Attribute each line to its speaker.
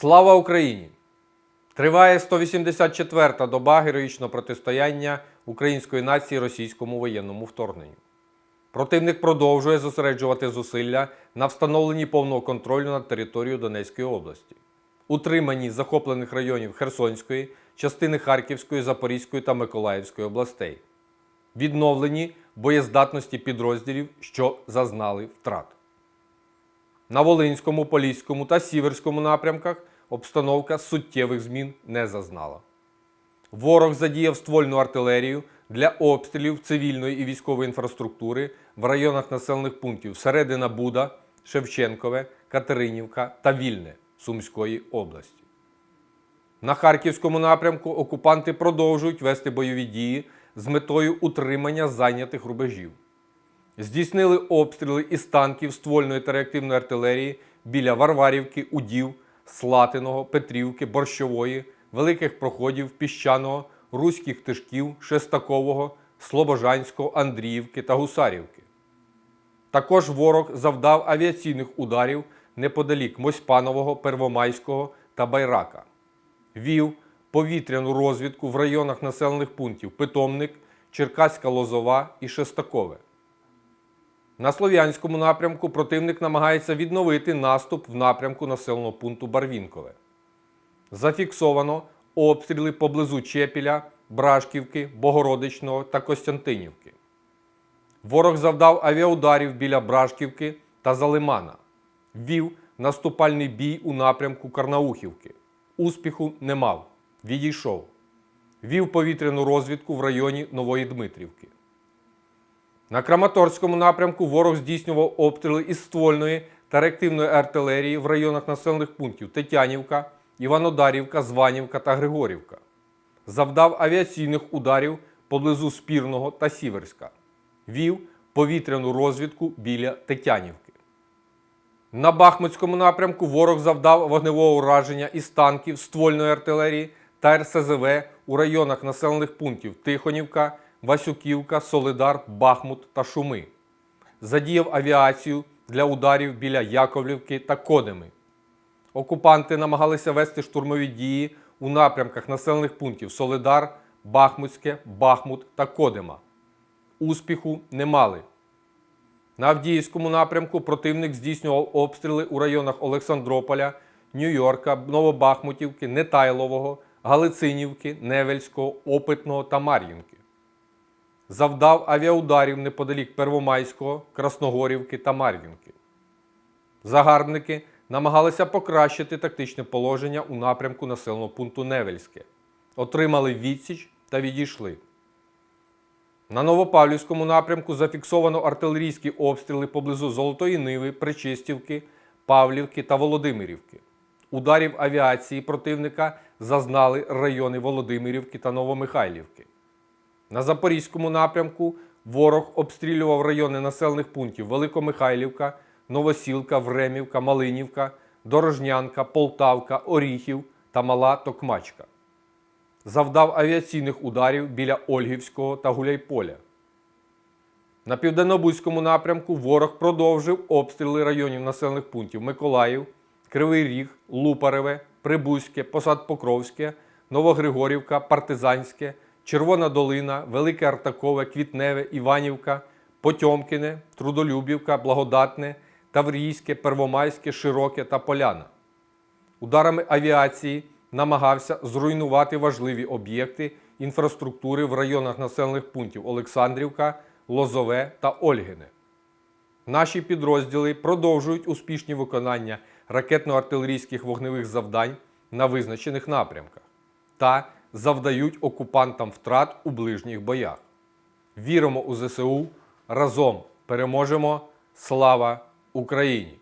Speaker 1: Слава Україні! Триває 184-та доба героїчного протистояння української нації російському воєнному вторгненню. Противник продовжує зосереджувати зусилля на встановленні повного контролю над територією Донецької області, утриманні захоплених районів Херсонської, частини Харківської, Запорізької та Миколаївської областей, відновленні боєздатності підрозділів, що зазнали втрат. На Волинському, Поліському та Сіверському напрямках обстановка суттєвих змін не зазнала. Ворог задіяв ствольну артилерію для обстрілів цивільної і військової інфраструктури в районах населених пунктів Середина Буда, Шевченкове, Катеринівка та Вільне Сумської області. На Харківському напрямку окупанти продовжують вести бойові дії з метою утримання зайнятих рубежів. Здійснили обстріли із танків ствольної та реактивної артилерії біля Варварівки, Удів, Слатиного, Петрівки, Борщової, Великих Проходів, Піщаного, Руських Тишків, Шестакового, Слобожанського, Андріївки та Гусарівки. Також ворог завдав авіаційних ударів неподалік Мосьпанового, Первомайського та Байрака. Вів повітряну розвідку в районах населених пунктів Питомник, Черкаська Лозова і Шестакове. На Слов'янському напрямку противник намагається відновити наступ в напрямку населеного пункту Барвінкове. Зафіксовано обстріли поблизу Чепіля, Брашківки, Богородичного та Костянтинівки. Ворог завдав авіаударів біля Брашківки та Залимана. Вів наступальний бій у напрямку Карнаухівки. Успіху не мав. Відійшов. Вів повітряну розвідку в районі Нової Дмитрівки. На Краматорському напрямку ворог здійснював обстріли із ствольної та реактивної артилерії в районах населених пунктів Тетянівка, Іванодарівка, Званівка та Григорівка. Завдав авіаційних ударів поблизу Спірного та Сіверська. Вів повітряну розвідку біля Тетянівки. На Бахмутському напрямку ворог завдав вогневого ураження із танків, ствольної артилерії та РСЗВ у районах населених пунктів Тихонівка, Васюківка, Солидар, Бахмут та Шуми. Задіяв авіацію для ударів біля Яковлівки та Кодеми. Окупанти намагалися вести штурмові дії у напрямках населених пунктів Солидар, Бахмутське, Бахмут та Кодема. Успіху не мали. На Авдіївському напрямку противник здійснював обстріли у районах Олександрополя, Нью-Йорка, Новобахмутівки, Нетайлового, Галицинівки, Невельського, Опитного та Мар'їнки. Завдав авіаударів неподалік Первомайського, Красногорівки та Мар'їнки. Загарбники намагалися покращити тактичне положення у напрямку населеного пункту Невельське, отримали відсіч та відійшли. На Новопавлівському напрямку зафіксовано артилерійські обстріли поблизу Золотої Ниви, Причистівки, Павлівки та Володимирівки. Ударів авіації противника зазнали райони Володимирівки та Новомихайлівки. На Запорізькому напрямку ворог обстрілював райони населених пунктів Великомихайлівка, Новосілка, Времівка, Малинівка, Дорожнянка, Полтавка, Оріхів та Мала Токмачка завдав авіаційних ударів біля Ольгівського та Гуляйполя. На південнобузькому напрямку ворог продовжив обстріли районів населених пунктів Миколаїв, Кривий Ріг, Лупареве, Прибузьке, Посад Покровське, Новогригорівка, Партизанське, Червона Долина, Велике Артакове, Квітневе, Іванівка, Потьомкіне, Трудолюбівка, Благодатне, Таврійське, Первомайське, Широке та Поляна. Ударами авіації намагався зруйнувати важливі об'єкти інфраструктури в районах населених пунктів Олександрівка, Лозове та Ольгине. Наші підрозділи продовжують успішні виконання ракетно-артилерійських вогневих завдань на визначених напрямках та завдають окупантам втрат у ближніх боях. Віримо у ЗСУ, разом переможемо! Слава Україні!